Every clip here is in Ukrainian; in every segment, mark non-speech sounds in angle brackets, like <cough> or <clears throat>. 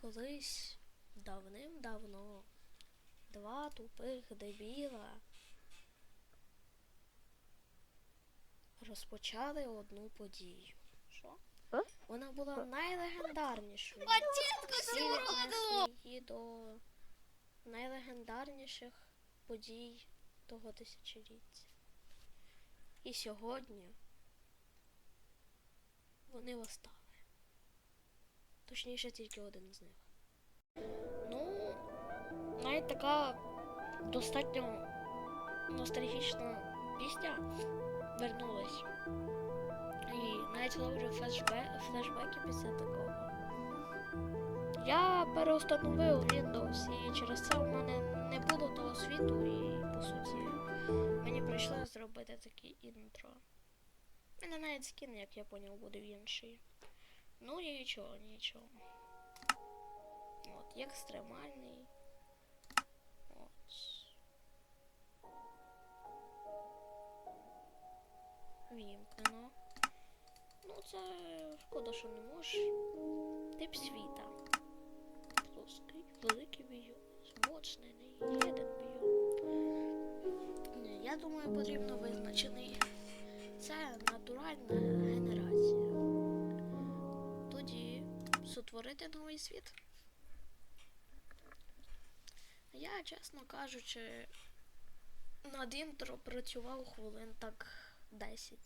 Колись давним-давно два тупих дебіла розпочали одну подію. Що? Вона була найлегендарнішою. Батінко Всі віднесли її до найлегендарніших подій того тисячоліття. І сьогодні вони восстали. Точніше, тільки один з них. Ну, навіть така достатньо ностальгічна пісня вернулась. І навіть ловлю флешбе- флешбеки після такого. Я переустановив Windows і через це в мене не було того світу і по суті мені прийшлося зробити такі інтро. Мене навіть скін, як я поняв, буде інший. Ну нічого, нічого. От, екстремальний. От. Вімкнено. Ну, це шкода, що не можеш. Тип світа. Плоский, великий бійон, змоцнений, єдин бійон. Я думаю, потрібно визначений. Це натуральна генерація. Сотворити новий світ. Я, чесно кажучи, над інтро працював хвилин так 10.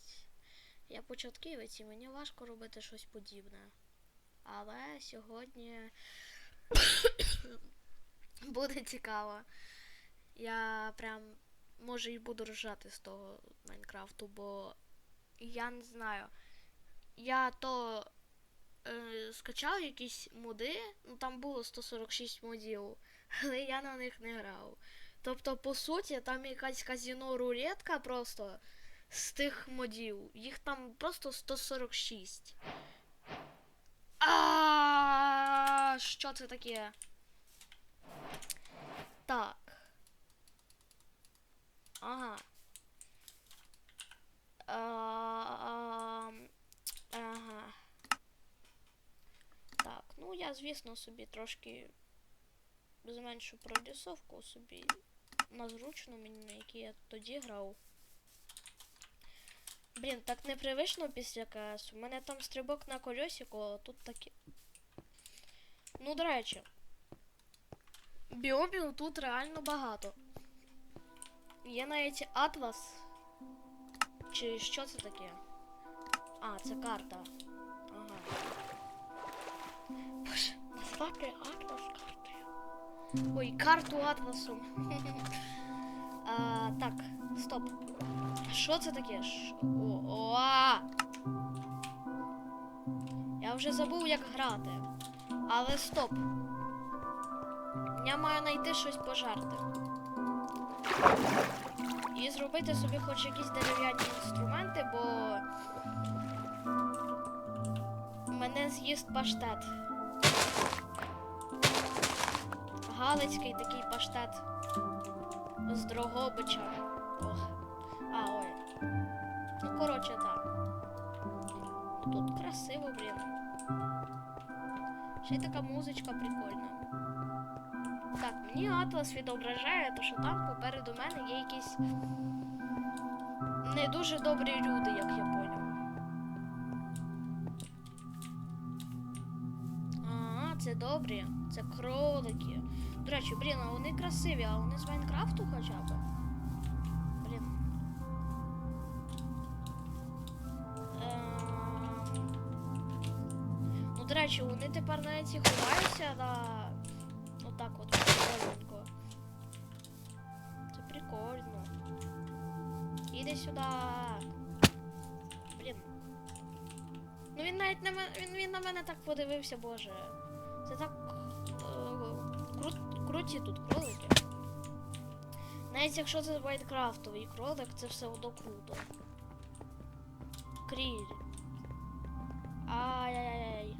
Я початківець і мені важко робити щось подібне. Але сьогодні <coughs> буде цікаво. Я прям може і буду ржати з того Майнкрафту, бо я не знаю. Я то е, скачав якісь моди, ну там було 146 модів, <laughs> але я на них не грав. Тобто, по суті, там якась казіно рулетка просто з тих модів. Їх там просто 146. А що це таке? Так. Ага. Ага. Ну я, звісно, собі трошки зменшу прорисовку собі на зручно мені, на якій я тоді грав. Блін, так непривично після КС. У мене там стрибок на колесику, а тут такі. Ну, до речі. Біомів тут реально багато. Є навіть атлас. Чи що це таке? А, це карта. Назвати атлас картою. Ой, карту атласом. <laughs> а, так, стоп. Що це таке? О, о! Я вже забув, як грати. Але стоп. Я маю знайти щось пожарти. І зробити собі хоч якісь дерев'яні інструменти, бо мене з'їсть паштет. Галицький такий паштет з Дрогобича. А, ой. Ну, коротше, так. Тут красиво, блін. Ще й така музичка прикольна. Так, мені Атлас відображає, то що там попереду мене є якісь не дуже добрі люди, як я поняв. Добрі, це кролики. До речі, блін, а вони красиві, а вони з Майнкрафту хоча б. Блін. Ем, Ну, до речі, вони тепер навіть і ховаються на. Отак от прикольненько. Це прикольно. Іди сюди. Блін. Ну він навіть на мене. Він, він на мене так подивився, боже. Це так. е, круті тут кролики. Навіть якщо це Майнкрафтовий кролик, це все одно круто. Кріль. Ай-яй-яй.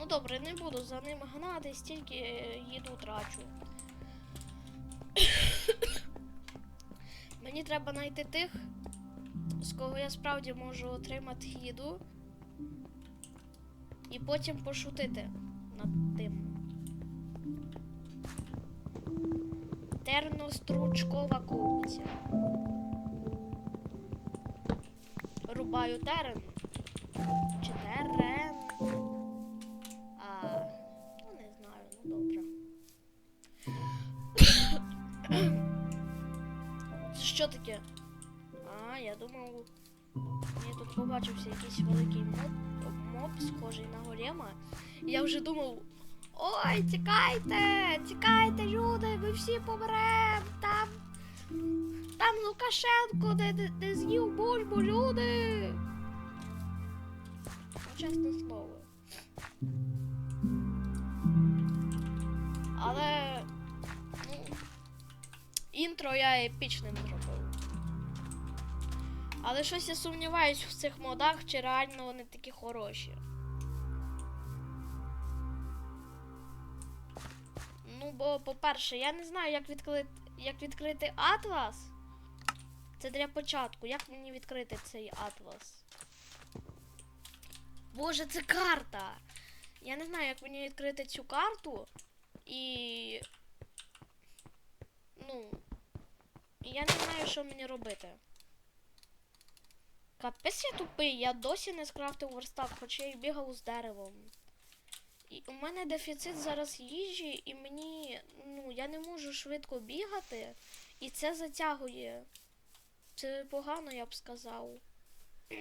Ну добре, не буду за ним гнати, стільки е, їду трачу. Мені треба знайти тих, з кого я справді можу отримати їду. І потім пошутити. над тим. Терностручкова копиця. Рубаю терен. Чи терен? А, ну не знаю, ну добре. Що таке? А, я думав. Я тут побачився якийсь великий моб, моб схожий на голема. І я вже думав. Ой, тікайте! Тікайте, люди! Ви всі помрем! Там. Там Лукашенко, де, де, де з'їв бульбу, люди! Чесне слово. Але. Ну, інтро я епічним зробив. Але щось я сумніваюсь в цих модах, чи реально вони такі хороші. Ну, бо, по-перше, я не знаю, як відкрити, як відкрити атлас. Це для початку. Як мені відкрити цей атлас? Боже, це карта! Я не знаю, як мені відкрити цю карту. І. Ну. Я не знаю, що мені робити. Капець я тупий, я досі не скрафтив верстак, хоча я й бігав з деревом. І у мене дефіцит зараз їжі, і мені. Ну, я не можу швидко бігати, і це затягує. Це погано, я б сказав. <clears throat>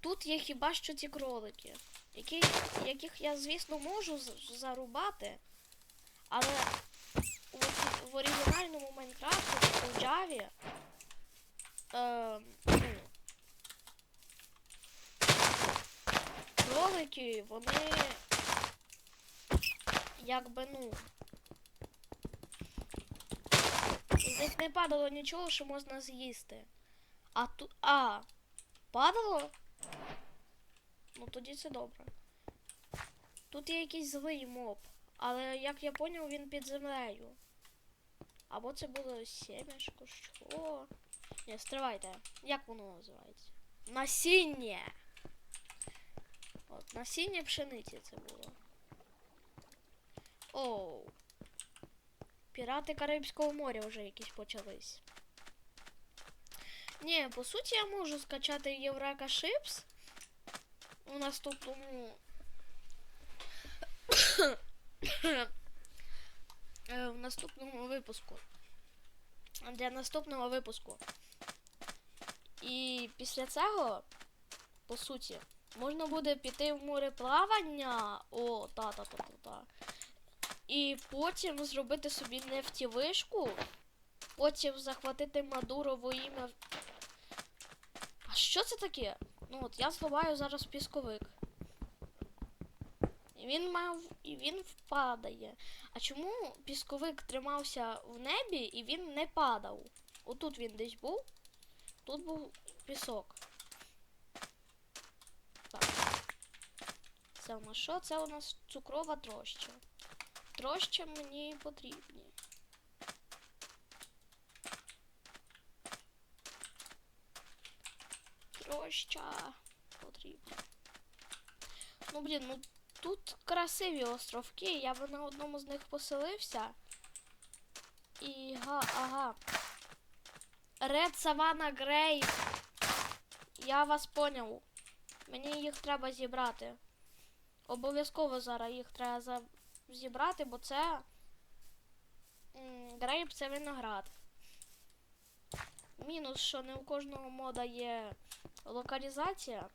Тут є хіба що ці кролики, які, яких я, звісно, можу зарубати, але в, в оригінальному Майнкрафті, у Джаві, е, ну, кролики, вони якби, ну. З них не падало нічого, що можна з'їсти. А тут. А, падало? Ну тоді це добре. Тут є якийсь злий моб, але як я поняв, він під землею. Або це було сімешко, що? Ні, стривайте. Як воно називається? Насіння! От, насіння пшениці це було. Оу. Пірати Карибського моря вже якісь почались. Ні, по суті, я можу скачати Єврека Шипс у наступному. <coughs> Е, в наступному випуску. Для наступного випуску. І після цього, по суті, можна буде піти в море плавання. О, та-та-та-та-та. І потім зробити собі нефтівишку. Потім захватити Мадурову ім'я. А що це таке? Ну от я зливаю зараз пісковик. І він мав. І він впадає. А чому пісковик тримався в небі і він не падав? Отут він десь був. Тут був пісок. Так. Це у нас що? Це у нас цукрова троща. Троща мені потрібні. Троща потрібна. Ну, блін, ну тут красиві островки. Я би на одному з них поселився. І га, ага. Ред Савана Грей. Я вас поняв. Мені їх треба зібрати. Обов'язково зараз їх треба зібрати, бо це. Грейп це виноград. Мінус, що не у кожного мода є локалізація.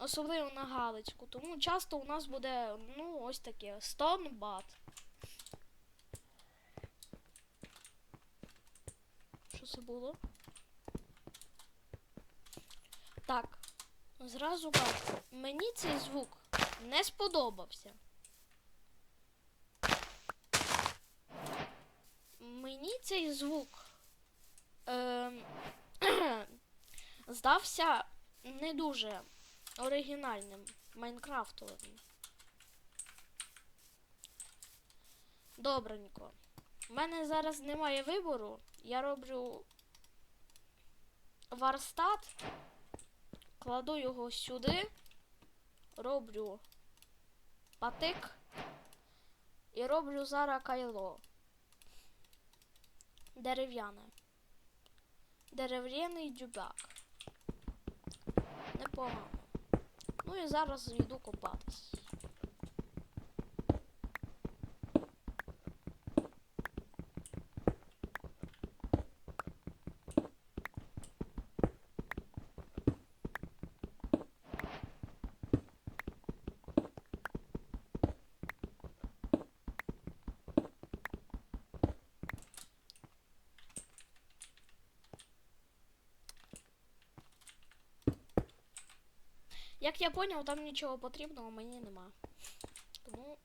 Особливо на Галицьку. Тому часто у нас буде, ну, ось таке. Bat. Що це було? Так. Зразу кажу, мені цей звук не сподобався. Мені цей звук ем, <clears throat> здався не дуже оригінальним Майнкрафтовим. Добренько. У мене зараз немає вибору. Я роблю варстат, кладу його сюди, роблю патик. І роблю зараз кайло. Дерев'яне. Дерев'яний дюбяк. Непогано. Ну і зараз йду копатись. Як я поняв, там нічого потрібного мені нема. Тому.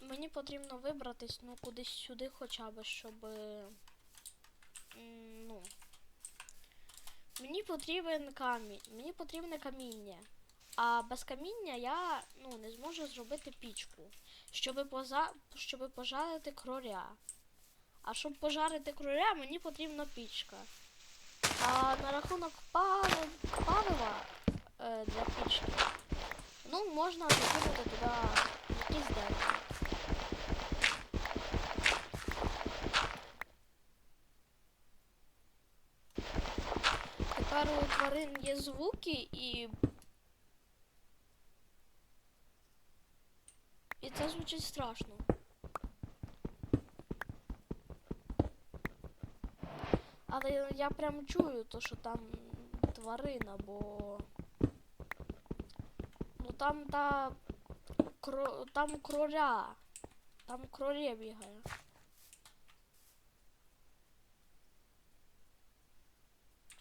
Мені потрібно вибратись, ну, кудись сюди хоча б, щоб. е, Ну. Мені потрібен камінь. Мені потрібне каміння. А без каміння я ну, не зможу зробити пічку, щоб, поза... щоб пожарити кроля. А щоб пожарити кроля, мені потрібна пічка. А на рахунок палива е, для пічки, ну, можна закинути туди якісь дерева. Тепер у тварин є звуки і. І це звучить страшно. Але я прям чую то, що там тварина, бо. Ну там та. Кро... Там кроля. Там кролє бігає.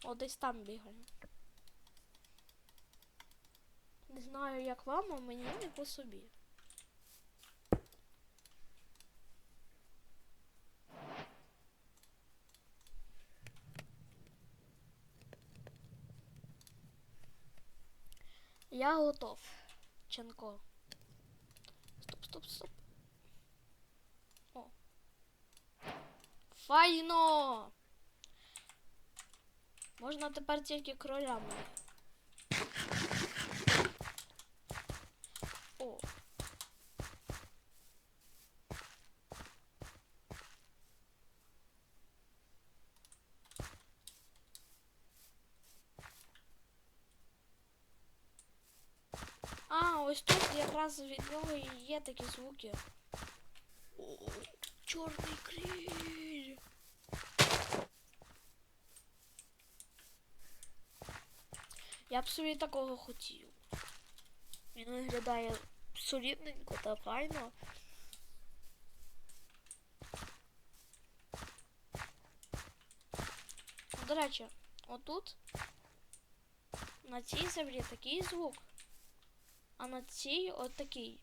О, десь там бігає. Не знаю, як вам, а мені не по собі. Я готов. Ченко. Стоп, стоп, стоп. О. Файно! Можна тепер тільки кролями. О. А, ось тут якраз від нього і є такі звуки. О, чорний кріль. Я б собі такого хотів. Він виглядає солідненько та файно. До речі, отут на цій землі такий звук, а на цій от такий.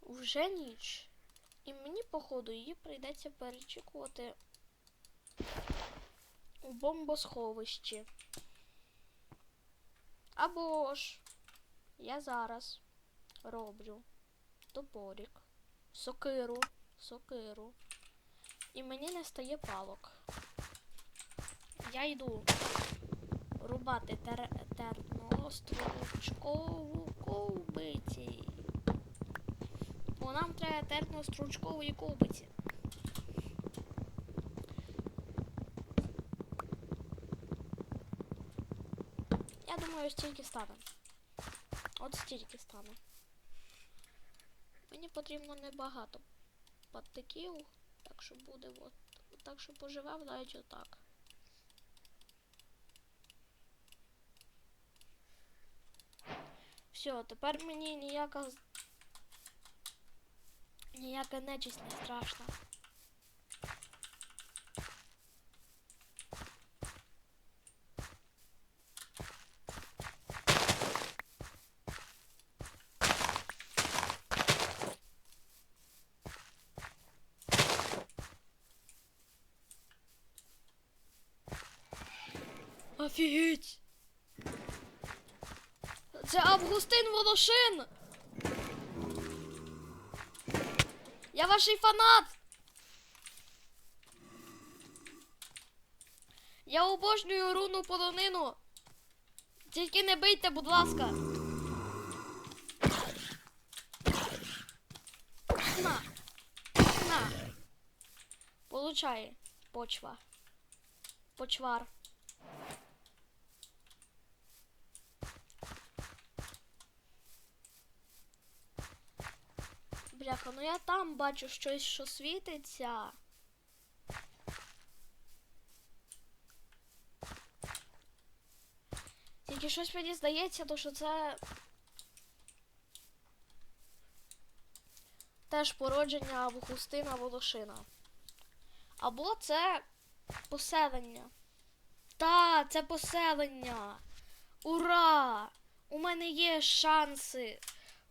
Уже ніч. І мені, походу, її прийдеться перечікувати у бомбосховищі. Або ж я зараз роблю топорик, сокиру, сокиру. І мені не стає палок. Я йду рубати тер терностручкову ковбиці. Бо нам треба терностручкової ковбиці. Я думаю, стільки стане. От стільки стане. Мені потрібно небагато патиків, так що буде от. Так що поживемо навіть отак. Все, тепер мені ніяка ніяка нечисть не страшна. машин! Я ваш фанат! Я обожнюю руну полонину. Тільки не бийте, будь ласка. На. На. Получає почва. Почвар. Бляха, ну я там бачу щось, що світиться. Тільки щось мені здається, то що це. Теж породження Августина Волошина. Або це поселення. Та, це поселення. Ура! У мене є шанси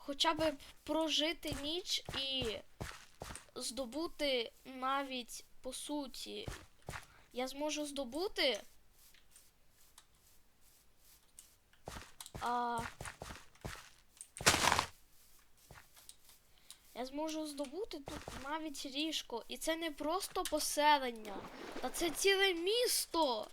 хоча б прожити ніч і здобути навіть по суті. Я зможу здобути. А... Я зможу здобути тут навіть ріжко. І це не просто поселення, та це ціле місто.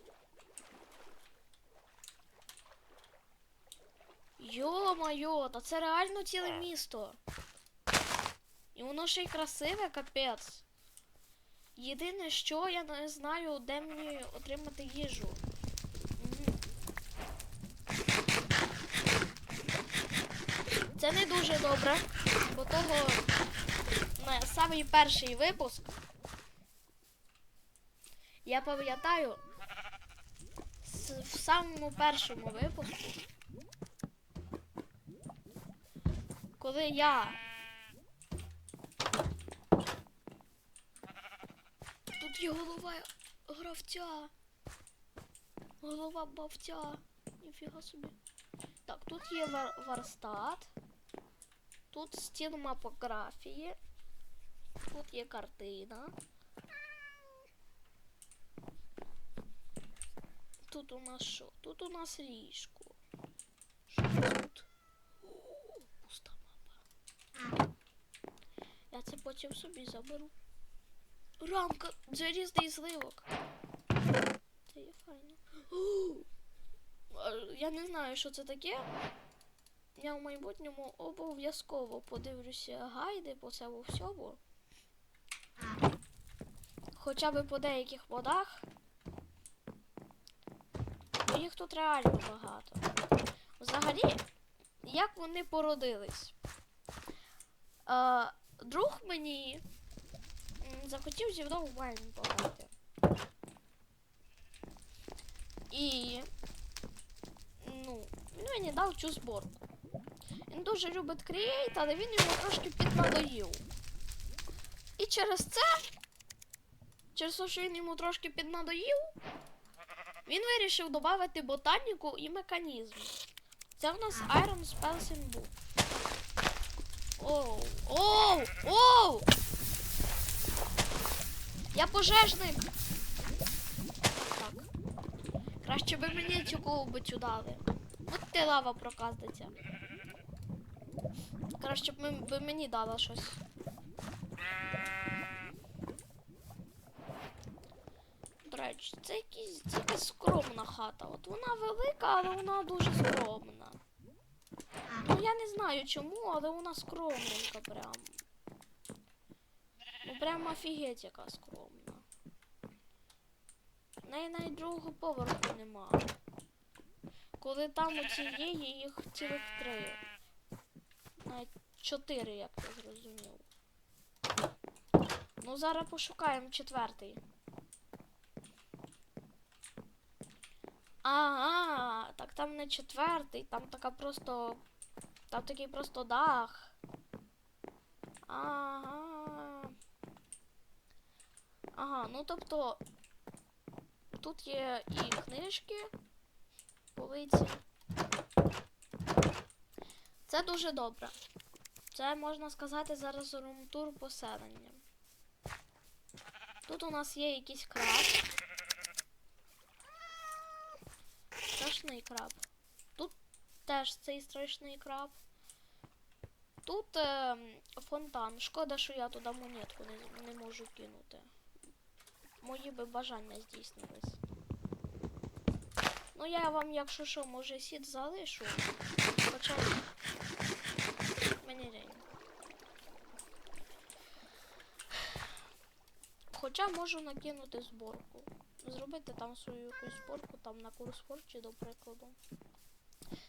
Йо-майо, та це реально ціле місто. І воно ще й красиве, капець. Єдине, що я не знаю, де мені отримати їжу. Це не дуже добре, бо того на самий перший випуск. Я пам'ятаю, в самому першому випуску, коли я тут є голова гравця. Голова бавця. Ніфіга собі. Так, тут є вар- варстат. Тут стіл мапографії. Тут є картина. Тут у нас що? Тут у нас ліжко. Що тут? О, пуста мапа. Я це потім собі заберу. Рамка залізний зливок. Це є файно. Я не знаю, що це таке. Я в майбутньому обов'язково подивлюся гайди по цьому всьому. Хоча б по деяких водах. Їх тут реально багато. Взагалі, як вони породились? Друг мені захотів зі мною в Майн пограти. І ну, він мені дав цю зборку. Він дуже любить Create, але він йому трошки піднадоїв. І через це, через те, що він йому трошки піднадоїв, він вирішив додати ботаніку і механізм. Це в нас Iron Spelling Book. Оу, оу, оу! Я пожежник! Так. Краще би мені цю ковбицю дали. От ти лава проказниця. Краще б ви мені дали щось. До речі, це якісь це якась скромна хата. От вона велика, але вона дуже скромна. Я не знаю чому, але вона скромненька прям. Ну прям офігеть яка скромна. В неї навіть другого поверху нема. Коли там оці є їх цілих три. Навіть чотири, як я зрозумів. Ну, зараз пошукаємо четвертий. Ага, так там не четвертий, там така просто. Там такий просто дах. Ага. Ага, ну тобто. Тут є і книжки, полиці. Це дуже добре. Це можна сказати зараз румтур поселення. Тут у нас є якийсь краб. Страшний краб. Теж цей страшний краб. Тут е, фонтан. Шкода, що я туди монетку не, не можу кинути. Мої би бажання здійснились. Ну я вам, якщо що, може сід залишу. Хоча мені лень. Хоча можу накинути зборку. Зробити там свою якусь зборку, там на курс Форчі, до прикладу.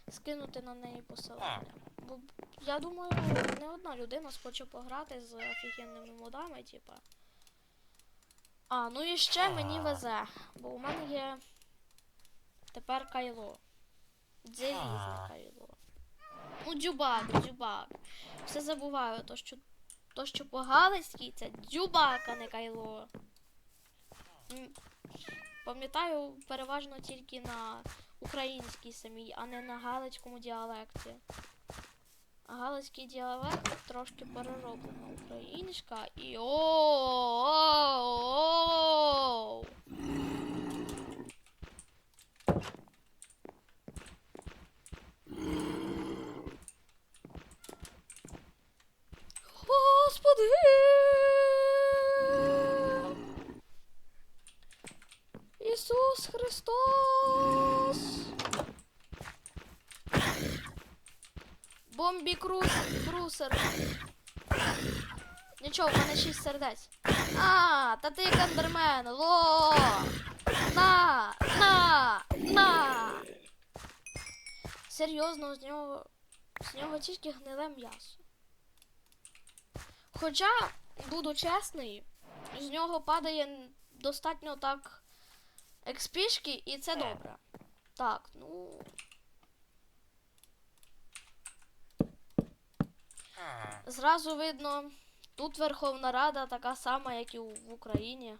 Скинути на неї посилання. Бо я думаю, не одна людина схоче пограти з офігенними модами, типа. А, ну і ще мені везе, бо у мене є тепер кайло. Залізне кайло. Ну, дюбак, дюбак. Все забуваю, то що, то, що по галицькій це дюбак, а не кайло. Пам'ятаю переважно тільки на українській самій, а не на галицькому діалекті. Галицький діалект трошки перероблена українська і о Господи! Ісус Христос! Бомбі крус, крусер. Нічого, в мене шість сердець. А, та ти кандермен, ло! На! На! На! Серйозно, з нього. З нього тільки гниле м'ясо. Хоча, буду чесний, з нього падає достатньо так експішки, і це добре. Так, ну. Зразу видно, тут Верховна Рада така сама, як і в Україні.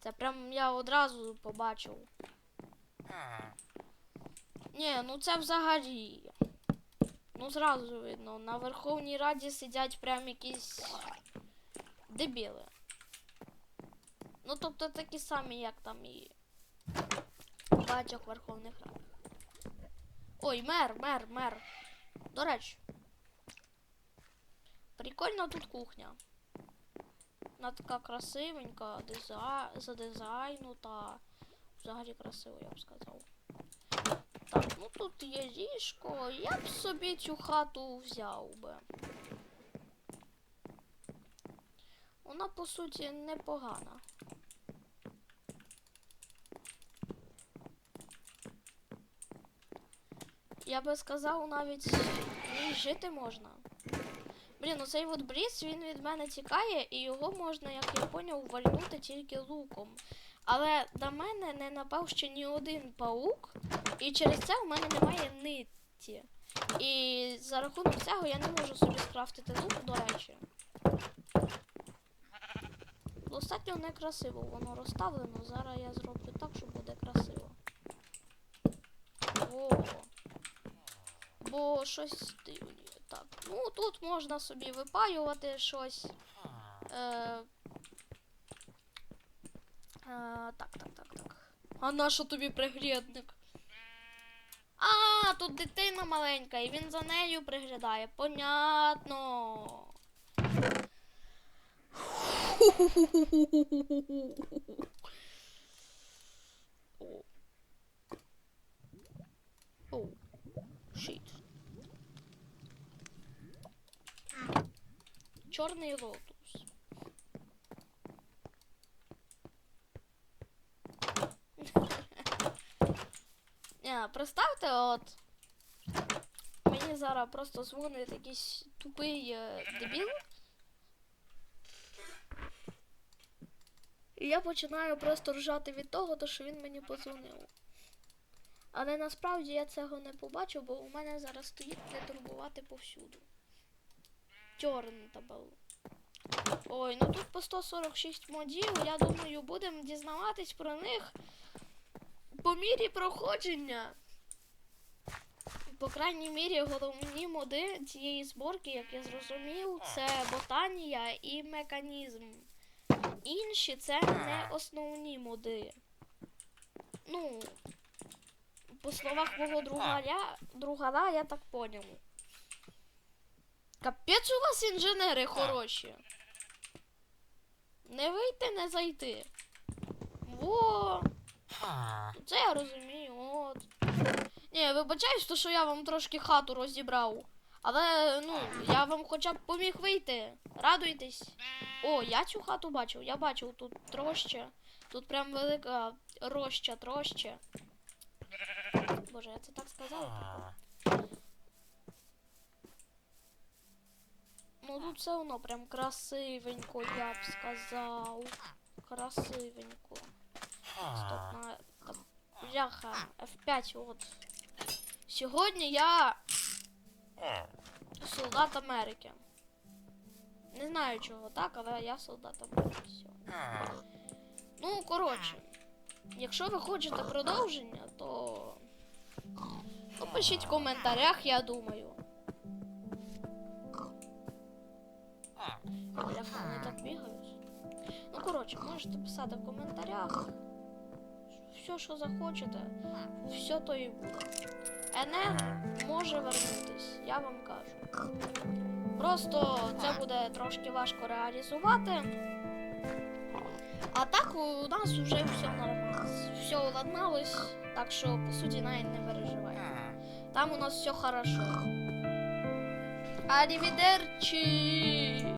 Це прям я одразу побачив. Ні, ну це взагалі. Ну зразу видно, на Верховній Раді сидять прям якісь дебіли. Ну тобто такі самі, як там і багатьох Верховних Радах. Ой, мер, мер, мер. До речі. Прикольна тут кухня. Вона така красивенька, диза... задизайнута. Взагалі красиво, я б сказав. Так, ну тут є ліжко. Я б собі цю хату взяв би. Вона, по суті, непогана. Я би сказав, навіть в жити можна. Блін, оцей от бріз, він від мене тікає, і його можна, як я поняв, вальнути тільки луком. Але до мене не напав ще ні один паук, і через це у мене немає нитті. І за рахунок цього я не можу собі скрафтити лук, до речі. Достатньо некрасиво воно розставлено. Зараз я зроблю так, щоб буде красиво. О. Бо щось дивні. Так, ну тут можна собі випаювати щось. Е, е, так, так, так, так. А на що тобі приглядник? А, тут дитина маленька, і він за нею приглядає. Понятно. О. Чорний лотус. Не, <laughs> представте, от. Мені зараз просто дзвонить якийсь тупий е, дебіл. І я починаю просто ржати від того, то, що він мені подзвонив. Але насправді я цього не побачив, бо у мене зараз стоїть не турбувати повсюду. Тьорн табел. Ой, ну тут по 146 модів, я думаю, будемо дізнаватись про них по мірі проходження. По крайній мірі, головні моди цієї зборки, як я зрозумів, це ботанія і механізм. Інші це не основні моди. Ну, по словах мого другаря, другара, я так поняв. Капець у вас інженери хороші. Не вийти, не зайти. Во! Це я розумію, от. Ні, вибачаюсь, то що я вам трошки хату розібрав. Але ну, я вам хоча б поміг вийти. Радуйтесь. О, я цю хату бачив, я бачив тут троща. Тут прям велика роща, троща. Боже, я це так сказав. Ну тут все одно прям красивенько, я б сказав. Красивенько. Стоп, на... так, Бляха, F5, от. Сьогодні я солдат Америки. Не знаю чого так, але я солдат Америки сьогодні. Ну, коротше, якщо ви хочете продовження, то. Ну, пишіть в коментарях, я думаю. Бляха, вони так бігають. Ну, коротше, можете писати в коментарях. Все, що захочете, все то і буде. НН може вернутись, я вам кажу. Просто це буде трошки важко реалізувати. А так у нас вже все нормально. Все уладналось, так що по суті навіть не переживайте. Там у нас все хорошо. Arrivederci!